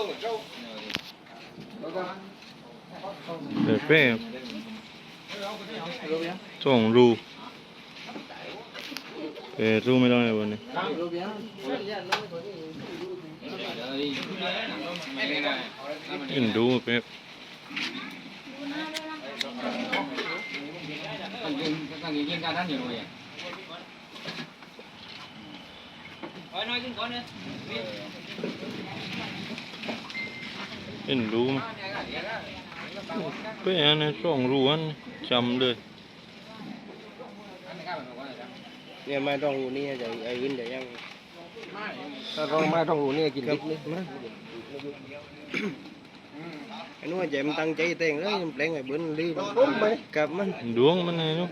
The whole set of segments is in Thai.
เดี๋ยวเป้ส่งรูเป้รูไม่ได้วันนี้ เอ็นดูเป้เอ็นดูมั้ยเป้อันนี้ส่งรูอันจำเลยเนี่ยไม่ต้องรู้นี่จะไอ้วินจะยังถ้าต้องไม่ต้องรู้นี่กินดิบนี่มาไอ้นู้นแจมตั้งใจแต่งเลยแปลงไอ้เบิ้ลรีบกับมันดวงมันไงเนาะ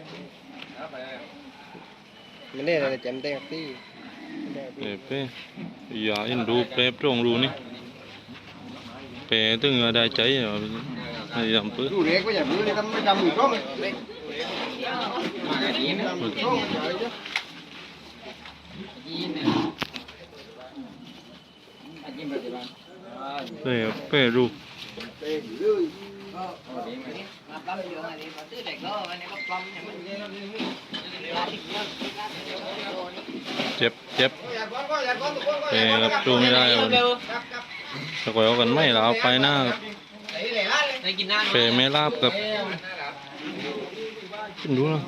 มันได้อะไรแจมแต่งที่เป้เป้อย่าเอ็นดูเป้ส่งรูนี่เป้ถึงจะได้ใจเหรอไอ้ยำปื้อดูเล็กก็อย่าบื้อเลยทำไม่จำอยู่ช่องเลยเป้เป้รูเจ็บเจ็บเป้ครับสู้ไม่ได้วันนี้ สกอยเอากันไม่เราเอาไปหน้าครับเป้ไม่ลาบกับขึ้นดูนะ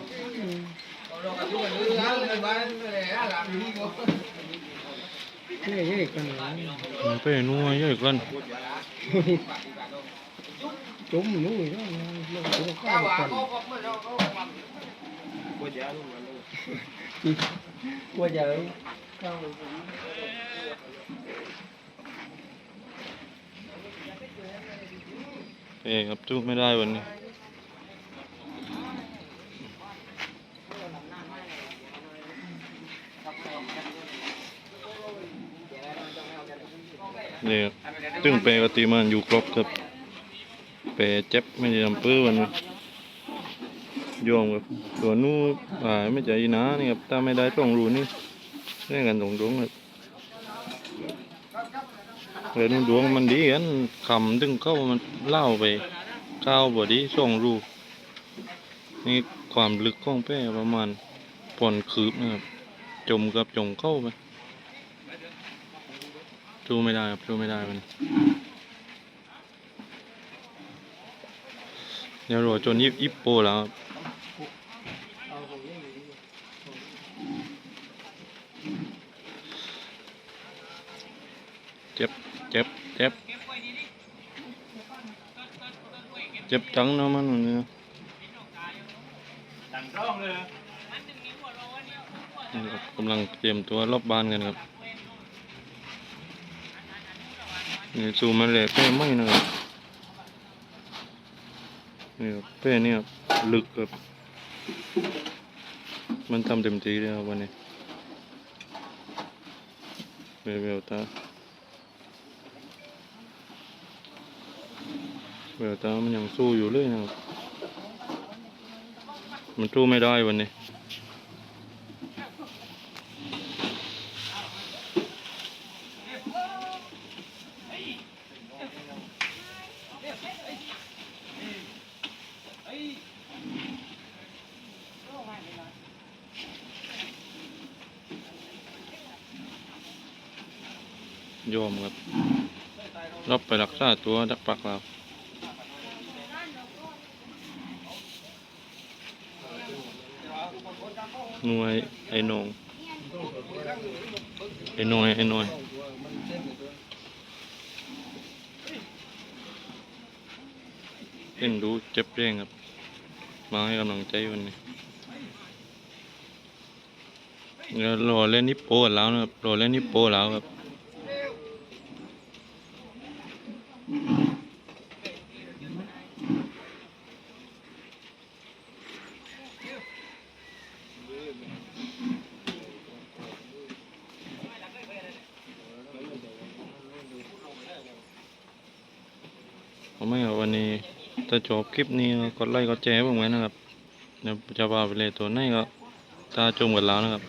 เป้นัวเยอะกันจุ่มนู้นแล้วจุ่มข้าวกันกลัวจะกลัวจะ เป้ครับสู้ไม่ได้วันนี้เนี่ยซึ่งเปกติมันอยู่ครบครับเปเจ็บไม่ได้ทำปื้อวันนี้โยมครับตัวนู้นอ่าไม่ใจนะนี่ครับถ้าไม่ได้ช่องรูนี่เล่นกันตรงดวงครับ เล่นดวงมันดีกันคำถึงเข้ามันเล่าไปก้าวบอดีช่องรูนี่ความลึกของแป้ประมาณผ่อนคืบนะครับจมกับจมเข้าไปสู้ไม่ได้ครับสู้ไม่ได้มันเดี๋ยวรอจนยิบยิบโปแล้วครับ จ็บ เจ็บ เจ็บ เจ็บจังเนาะมันวันนี้นะนี่ครับกำลังเตรียมตัวรอบบ้านกันครับนี่ซูมมันเลยเป้ไม่นะครับนี่ครับเป้เนี่ยลึกครับ มันทำเต็มที่เลยครับวันนี้เวลเวลตา เวลตามันยังสู้อยู่เลยนะครับมันสู้ไม่ได้วันนี้โยมครับรับไปรักษาตัวดักปักเรา หน่วยไอ้หนงไอ้หน่อยไอ้หน่อยเล่นดูเจ็บเร่งครับ มาให้กำลังใจวันนี้เดี๋ยวรอเล่นนิปโป้แล้วนะครับรอเล่นนิปโป้แล้วครับ ผมไม่ครับวันนี้ถ้าจบคลิปนี้ก็กดไลค์กดแชร์ผมไว้นะครับเดี๋ยวจะพาไปเลยตัวไหนก็ตาจมกันแล้วนะครับ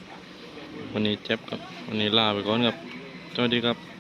วันนี้เจ็บครับ วันนี้ลาไปก่อนครับสวัสดีครับ